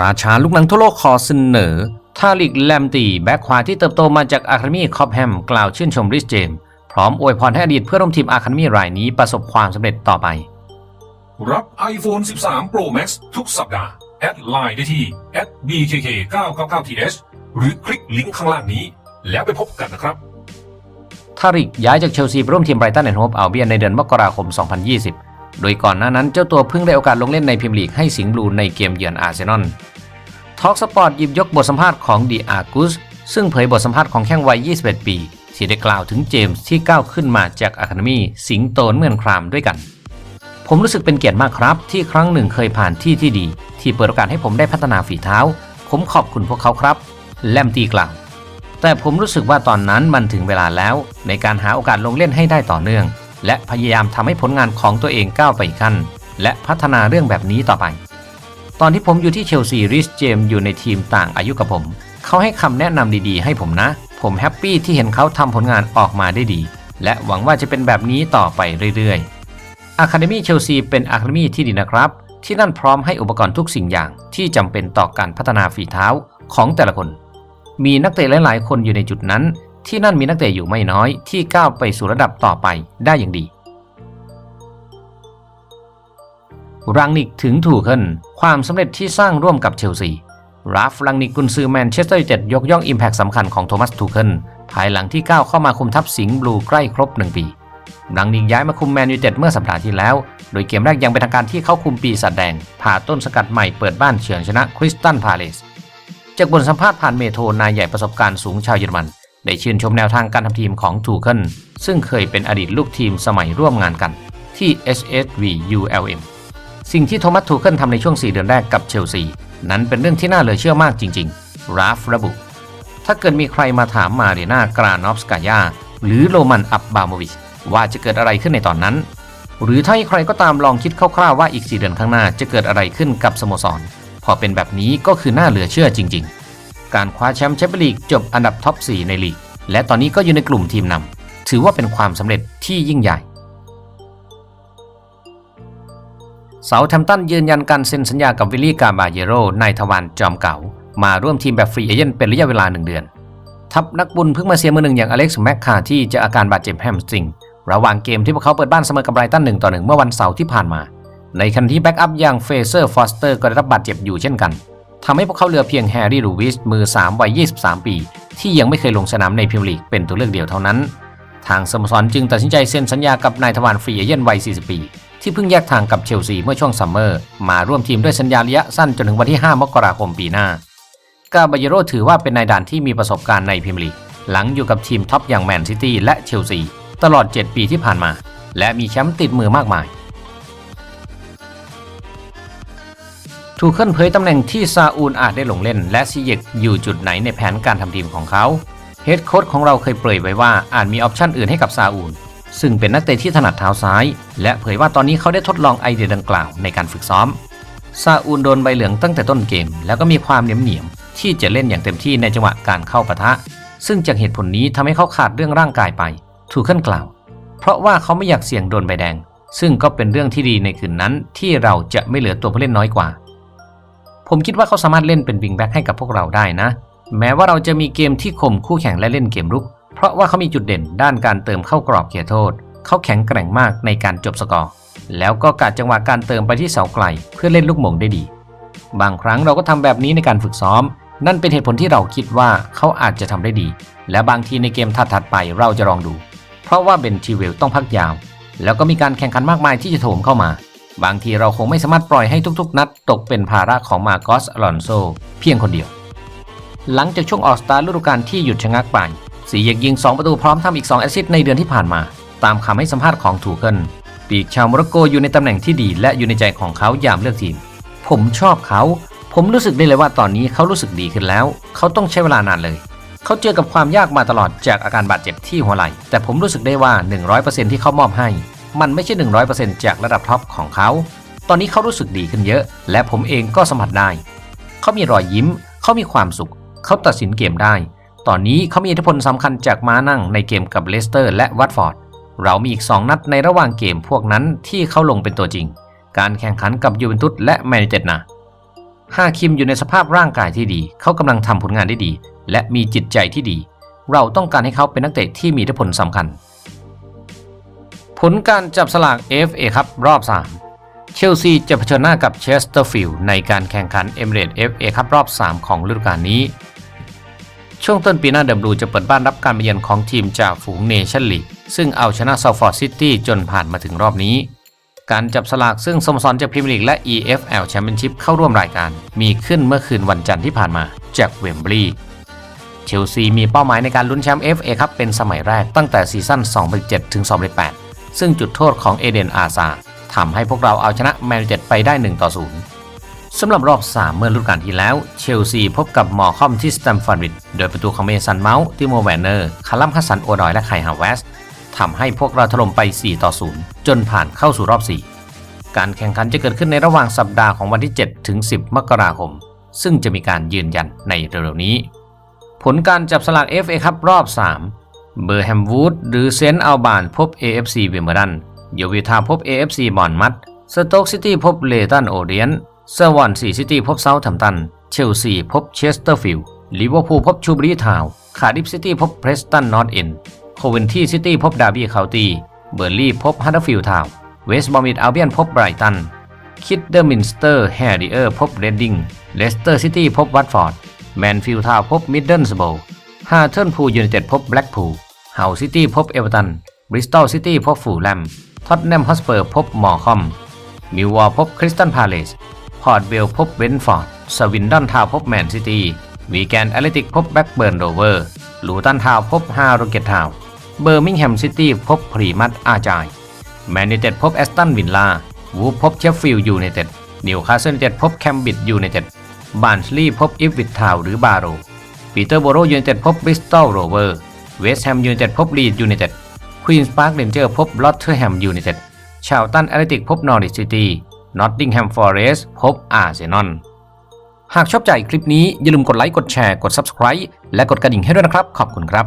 ราชาลูกหนังทั่วโลกขอเสนอ ทาลิกแลมตีแบ็คขวาที่เติบโตมาจากอาคาเดมี่คอปแฮมกล่าวชื่นชมริสเจมส์พร้อมอวยพรให้อดีตเพื่อนร่วมทีมอาคาเดมี่รายนี้ประสบความสำเร็จต่อไป รับ iPhone 13 Pro Max ทุกสัปดาห์ แอดไลน์ได้ที่ @bkk999th หรือคลิกลิงก์ข้างล่างนี้ แล้วไปพบกันนะครับทาริกย้ายจากเชลซีไปร่วมทีมไบรตันแอนด์โฮปอัลเบียนในเดือนมกราคม 2020 โดยก่อนหน้านั้นเจ้าตัวเพิ่งได้โอกาสลงเล่นในพรีเมียร์ลีกให้สิงห์บลูในเกมเยือนอาร์เซนอลทอ k สปอร์ตหยิบยกบทสัมภาษณ์ของดีอาร์กุสซึ่งเผยบทสัมภาษณ์ของแข้งวัย 21 ปีที่ได้กล่าวถึงเจมส์ที่ก้าวขึ้นมาจากอะคาเดมีสิงโตนเมือนครามด้วยกัน ผมรู้สึกเป็นเกียรติมากครับ ที่ครั้งหนึ่งเคยผ่านที่ที่ดี ที่เปิดโอกาสให้ผมได้พัฒนาฝีเท้า ผมขอบคุณพวกเขาครับ แลมตีกล่าว แต่ผมรู้สึกว่าตอนนั้นมันถึงเวลาแล้ว ในการหาโอกาสลงเล่นให้ได้ต่อเนื่อง และพยายามทำให้ผลงานของตัวเองก้าวไปขั้น และพัฒนาเรื่องแบบนี้ต่อไป ตอนที่ผมอยู่ที่เชลซีริสเจมอยู่ในทีมต่างอายุกับผม เขาให้คำแนะนำดีๆ ให้ผมนะ ผมแฮปปี้ที่เห็นเขาทำผลงานออกมาได้ดี และหวังว่าจะเป็นแบบนี้ต่อไปเรื่อยๆอะคาเดมี่เชลซีเป็นอะคาเดมี่ที่ดีนะครับ ที่นั่นพร้อมให้อุปกรณ์ทุกสิ่งอย่างที่จำเป็นต่อการพัฒนาฝีเท้าของแต่ละคน มีนักเตะหลายๆ คนอยู่ในจุดนั้น ที่นั่นมีนักเตะอยู่ไม่น้อยที่ก้าวไปสู่ระดับต่อไปได้อย่างดีรังนิกถึงถูกขึ้นความสำเร็จที่สร้างร่วมกับเชลซีราฟรังนิกกุนซือแมนเชสเตอร์ยูไนเต็ดยกย่องอิมแพคสำคัญของโทมัสทูเคิลภายหลังที่ก้าวเข้ามาคุมทัพสิงห์บลูใกล้ครบ 1 ปีรังนิกย้ายมาคุมแมนยูไนเต็ดเมื่อสัปดาห์ที่แล้ว โดยเกมแรกยังเป็นทางการที่เข้าคุมปีศาจแดง ผ่าต้นสกัดใหม่เปิดบ้านเฉือนชนะคริสตันพาเลสจากบทสัมภาษณ์ผ่านเมโทรนายใหญ่ประสบการณ์สูงชาวเยอรมัน ได้ชื่นชมแนวทางการทำทีมของทูเคิลซึ่งเคยเป็นอดีตลูกทีมสมัยร่วมงานกันที่ HSV ULM สิ่งที่โทมัสทูเคิลทำในช่วง 4 เดือนแรกกับเชลซี นั้นเป็นเรื่องที่น่าเหลือเชื่อมากจริง ๆ ราฟระบุ ถ้าเกิดมีใครมาถามมาเรียนากรานอฟสกายาหรือโรมันอับบาโมวิชว่าจะเกิดอะไรขึ้นในตอนนั้น หรือถ้าให้ใครก็ตามลองคิดคร่าวๆว่าอีก 4 เดือนข้างหน้าจะเกิดอะไรขึ้นกับสโมสร พอเป็นแบบนี้ก็คือน่าเหลือเชื่อจริง ๆ การคว้าแชมป์แชมเปี้ยนลีกจบอันดับท็อป 4 ในลีก และตอนนี้ก็อยู่ในกลุ่มทีมนำถือว่าเป็นความสำเร็จที่ยิ่งใหญ่เสาแทมตันยืนยันการเซ็นสัญญากับวิลลี่กาบาเยโรนายทวารจอมเก่า มาร่วมทีมแบบฟรีเอเจนต์เป็นระยะเวลาหนึ่งเดือน ทัพนักบุญเพิ่งมาเสียมือหนึ่งอย่างอเล็กซ์แมคคาที่จะอาการบาดเจ็บแฮมสตริง ระหว่างเกมที่พวกเขาเปิดบ้านเสมอกับไบรตันหนึ่งต่อหนึ่งเมื่อวันเสาร์ที่ผ่านมา ในขณะที่แบ็กอัพอย่างเฟเซอร์ฟอสเตอร์ก็ได้รับบาดเจ็บอยู่เช่นกัน ทำให้พวกเขาเหลือเพียงแฮร์รี่ลูวิสมือ 3 วัย 23 ปี ที่ยังไม่เคยลงสนามในพรีเมียร์ลีกเป็นตัวเลือกเดียวเท่านั้น ทางสโมสรจึงตัดสินใจเซ็นสัญญากับนายทวารฟรีเอเย่นวัย 40 ปี ที่เพิ่งแยกทางกับเชลซีเมื่อช่วงซัมเมอร์มาร่วมทีมด้วยสัญญาระยะสั้นจนถึงวันที่ 5 มกราคมปีหน้ากาบาเยโรถือว่าเป็นนายด่านที่มีประสบการณ์ในพรีเมียร์ลีกหลังอยู่กับทีมท็อปอย่างแมนซิตี้และเชลซีตลอด 7 ปีที่ผ่านมา และมีแชมป์ติดมือมากมาย ทูเคิลเผยตำแหน่งที่ซาอูลอาจได้ลงเล่น และซีเยกอยู่จุดไหนในแผนการทำทีมของเขาเฮดโค้ชของเราเคยเปรยไว้ว่าอาจมีออปชั่นอื่นให้กับซาอูล ซึ่งเป็นนักเตะที่ถนัดเท้าซ้าย และเผยว่าตอนนี้เขาได้ทดลองไอเดียดังกล่าวในการฝึกซ้อมซาอูลโดนใบเหลืองตั้งแต่ต้นเกม แล้วก็มีความเหนียมเหนียมๆที่จะเล่นอย่างเต็มที่ในจังหวะการเข้าปะทะ ซึ่งจากเหตุผลนี้ทำให้เขาขาดเรื่องร่างกายไปทูเคิลกล่าว เพราะว่าเขาไม่อยากเสี่ยงโดนใบแดง ซึ่งก็เป็นเรื่องที่ดีในคืนนั้นที่เราจะไม่เหลือตัวผู้เล่นน้อยกว่า ผมคิดว่าเขาสามารถเล่นเป็นวิงแบ็กให้กับพวกเราได้นะ แม้ว่าเราจะมีเกมที่ข่มคู่แข่งและเล่นเกมรุก เพราะว่าเขามีจุดเด่นด้านการเติมเข้ากรอบเขตโทษ เขาแข็งแกร่งมากในการจบสกอร์ แล้วก็การจังหวะการเติมไปที่เสาไกล เพื่อเล่นลูกหม่งได้ดี บางครั้งเราก็ทำแบบนี้ในการฝึกซ้อม นั่นเป็นเหตุผลที่เราคิดว่าเขาอาจจะทำได้ดี และบางทีในเกมถัดๆไปเราจะลองดู เพราะว่าเบนทีเวลต้องพักยาว แล้วก็มีการแข่งขันมากมายที่จะโถมเข้ามา บางทีเราคงไม่สามารถปล่อยให้ทุกๆ นัดตกเป็นภาระของมาโกสอลอนโซเพียงคนเดียว หลังจากช่วงออสตาร์ฤดูกาลที่หยุดชะงักไปสีเยกยิง 2 ประตูพร้อมทำอีก 2 แอสซิสต์ในเดือนที่ผ่านมา ตามคำให้สัมภาษณ์ของทูเคิลปีกชาวโมร็อกโกอยู่ในตำแหน่งที่ดีและอยู่ในใจของเขายามเลือกทีม ผมชอบเขา ผมรู้สึกได้เลยว่าตอนนี้เขารู้สึกดีขึ้นแล้ว เขาต้องใช้เวลานานเลย เขาเจอกับความยากมาตลอดจากอาการบาดเจ็บที่หัวไหล่ แต่ผมรู้สึกได้ว่า 100%ที่เขามอบให้ มันไม่ใช่ 100%จากระดับท็อปของเขา ตอนนี้เขารู้สึกดีขึ้นเยอะ และผมเองก็สัมผัสได้ เขามีรอยยิ้ม เขามีความสุข เขาตัดสินเกมได้ ตอนนี้เขามีอิทธิพลสำคัญจากม้านั่งในเกมกับเลสเตอร์ และวัตฟอร์ด เรามีอีก 2 นัดในระหว่างเกมพวกนั้นที่เขาลงเป็นตัวจริง การแข่งขันกับยูเวนตุสและแมนยูเต็ดนะฮาคิมอยู่ในสภาพร่างกายที่ดี เขากำลังทำผลงานได้ดี และมีจิตใจที่ดี เราต้องการให้เขาเป็นนักเตะที่มีอิทธิพลสำคัญ ผลการจับสลาก FA ครับรอบ 3 เชลซีจะเผชิญหน้ากับเชสเตอร์ฟิลด์ในการแข่งขันเอมิเรต FA ครับรอบ 3 ของฤดูกาลนี้ ช่วงต้นปีหน้าเดมบลูจะเปิดบ้านรับการมาเยือนของทีมจากฝูงเนชั่นลีกซึ่งเอาชนะซาฟอร์ดซิตี้จนผ่านมาถึงรอบนี้ การจับสลากซึ่งสโมสรจากพรีเมียร์ลีกและ EFL แชมเปี้ยนชิพเข้าร่วมรายการ มีขึ้นเมื่อคืนวันจันทร์ที่ผ่านมาจากเวมบลีย์เชลซีมีเป้าหมายในการลุ้นแชมป์ FA ครับเป็นสมัยแรกตั้งแต่ซีซั่น 2007 ถึง 2008 ซึ่งจุดโทษของเอเดนอาซาทำให้พวกเราเอาชนะแมนยูเต็ดไปได้ 1 ต่อ 0 สำหรับรอบ 3 เมื่อฤดูกาลที่แล้ว เชลซีพบกับมอร์คอมที่สแตมฟอร์ดบิดโดยประตูของเมสันเมาส์ติโมแวนเนอร์คาลัมฮัสซันโอดอยและไคฮาวเวสทำให้พวกเราถล่มไป 4 ต่อ 0 จนผ่านเข้าสู่รอบ 4 การแข่งขันจะเกิดขึ้นในระหว่างสัปดาห์ของวันที่ 7 ถึง 10 มกราคม ซึ่งจะมีการยืนยันในเร็วๆนี้ ผลการจับสลาก FA ครับรอบ 3 เบอร์แฮมวูดหรือเซนต์อัลบานพบ AFC เวมเบอร์ดันโยวิทาพบ AFC บอนมัดสโต๊กซิตี้พบเลตันโอเดียนสวอนซีซิตี้พบเซาท์แฮมตัน เชลซีพบเชสเตอร์ฟิลด์ลิเวอร์พูลพบชูบรีทาวน์คาร์ดิฟซิตี้พบเพรสตันนอตเอ็นโคเวนทีซิตี้พบดาร์บี้เคานตี้เบอร์ลี่พบฮัตเตอร์ฟิลด์ทาวเวสต์บอมิดอัลเบียนพบไบรตันคิดเดอร์มินสเตอร์แฮร์ริเออร์พบเรดดิงเลสเตอร์ซิตี้พบวัตฟอร์ดแมนฟิลด์ทาวพบมิดเดิลสโบว์ฮาร์เทิร์นพูลยูไนเต็ดพบแบล็กพูล เฮาซิตี้พบเอเวอร์ตัน บริสตอลซิตี้พบฟูลแลม ท็อตแนมฮอสเปอร์พบมอร์คอม มิววอลพบคริสตันพาเลส พอร์ตเวลพบเวนฟอร์ด สวินดอนทาวพบแมนซิตี้ วีแกนแอตเลติกพบแบ็กเบิร์นโรเวอร์ ลูตันทาวพบฮาโรเกตทาวเบอร์มิงแฮมซิตี้พบพรีมัตอาจายแมนยูเต็ดพบแอสตันวิลล่าวูฟพบเชฟฟิลด์ยูไนเต็ด นิวคาสเซิลเจ็ดพบแคมบิดยูไนเต็ด บานสลีย์พบอิฟวิททาวหรือบาโรปีเตอร์โบโรยูไนเต็ดพบบริสตอลโรเวอร์ เวสต์แฮมยูไนเต็ดพบลีดยูไนเต็ดควีนส์พาร์คเรนเจอร์พบลอตเทอร์แฮมยูไนเต็ดชาวตันแอตเลติกพบนอริสซิตี้นอตติงแฮมฟอเรสต์พบอาร์เซนอลหากชอบใจคลิปนี้อย่าลืมกดไลค์กดแชร์กด Subscribe และกดกระดิ่งให้ด้วยนะครับ ขอบคุณครับ